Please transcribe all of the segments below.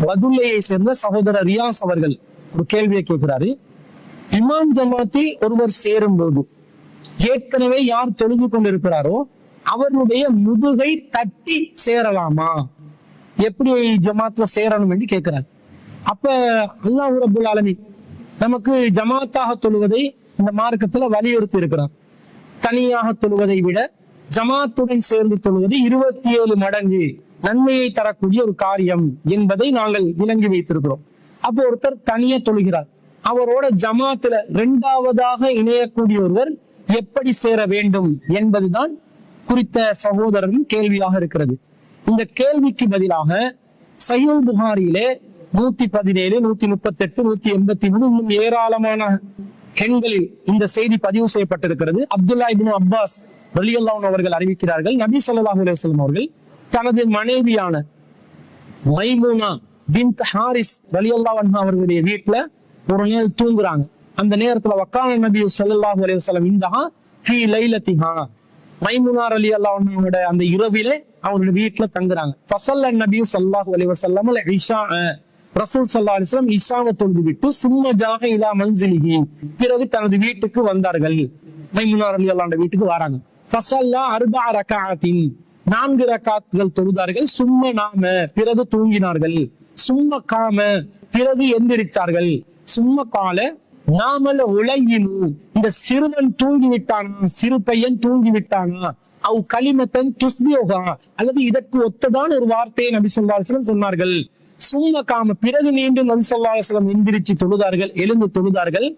பதுல்லையை சேர்ந்த சகோதரர் ரியாஸ் அவர்கள் ஒரு கேள்வியை கேட்கிறாரு. இமாம் ஜமாத்தில் ஒருவர் சேரும் போது ஏற்கனவே யார் தொழுது கொண்டிருக்கிறாரோ அவருடைய முதுகை தட்டி சேரலாமா? எப்படி ஜமாத்ல சேரணும் என்று கேட்கிறார். அப்ப அல்லாஹ் ரபுல் ஆலமீன் நமக்கு ஜமாத்தாக தொழுவதை இந்த மார்க்கத்துல வலியுறுத்தி இருக்கிறான். தனியாக தொழுவதை விட ஜமாத்துடன் சேர்ந்து தொழுவது இருபத்தி ஏழு மடங்கு. நன்மையை தரக்கூடிய ஒரு காரியம் என்பதை நாங்கள் விளங்கி வைத்திருக்கிறோம். அப்போ ஒருத்தர் தனியே தொழுகிறார். அவரோட ஜமாத்துல இரண்டாவதாக இணையக்கூடிய ஒருவர் எப்படி சேர வேண்டும் என்பதுதான் குறித்த சகோதரரின் கேள்வியாக இருக்கிறது. இந்த கேள்விக்கு பதிலாக சையுல் புகாரியிலே நூத்தி பதினேழு நூத்தி முப்பத்தி எட்டு நூத்தி எண்பத்தி மூணு இன்னும் ஏராளமான கெண்களில் இந்த செய்தி பதிவு செய்யப்பட்டிருக்கிறது. அப்துல்லா இபின் அப்பாஸ் ரலியல்லாஹு அவர்கள் அறிவிக்கிறார்கள். நபி ஸல்லல்லாஹு அலுவலம் அவர்கள் தனது மனைவியான மைமூனா பின் ஹாரிஸ் ரலியல்லா அன்ஹா அவர்களுடைய வீட்டுல ஒரு நேரம் தூங்குறாங்க. அந்த நேரத்துல வக்கான நபி ஸல்லல்லாஹு அலைஹி வஸல்லம் இந்தஹா ஃபி லைலத்திஹா. மைமுனார் அலி அல்லாவுடைய அந்த இரவிலே அவருடைய வீட்டுல தங்குறாங்க. ஃபசல்ல நபி ஸல்லல்லாஹு அலைஹி வஸல்லம் அல் இஷா ரசூல் சல்லா அலிஸ்லாம் வஸல்லம் இஷாவை தொழுது விட்டு சும்மஜாக இலா மன்சிலிஹி. பிறகு தனது வீட்டுக்கு வந்தார்கள். மைமுனார் அலி அல்லாண்ட வீட்டுக்கு வராங்க. ஃபசல்லா அர்பா ரகாத்தின் நான்கு ரக்காத்துகள் தொழுதார்கள். சும்ம நாம பிறகு தூங்கினார்கள். சும்ம காம பிறகு எந்திரிச்சார்கள். சும்ம கால நாமல உலகினு. இந்த சிறுவன் தூங்கி விட்டானா சிறு பையன் தூங்கி விட்டானா அவ் களிமத்தன் துஸ்பியோகா அல்லது இதற்கு ஒத்ததான ஒரு வார்த்தையை நபி சொல்லா சொன்னார்கள். சும்ம காம பிறகு மீண்டும் நபி சொல்லா எந்திரிச்சு தொழுதார்கள் எழுந்து தொழுதார்கள்.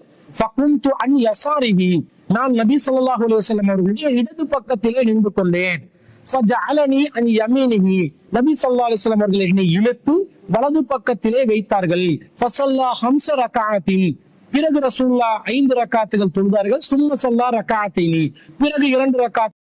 அன் யசாரிஹி. நான் நபி சொல்லாஹ் அலுவலம் அவர்களுடைய இடது பக்கத்திலே நின்று கொண்டேன். ஃபஜஅலனி அன் யமீனிஹி நபி ஸல்லல்லாஹு அலைஹி வஸல்லம் அவர்கள் என்னை இழுத்து வலது பக்கத்திலே வைத்தார்கள். ஃபஸல்லா ஹம்ஸ ரக்அத்தின் பிறகு ரசூல்லா ஐந்து ரக்காத்துகள் தொழுதார்கள். சும்ம சல்லா ரக்காத்தினி பிறகு இரண்டு ரக்காத்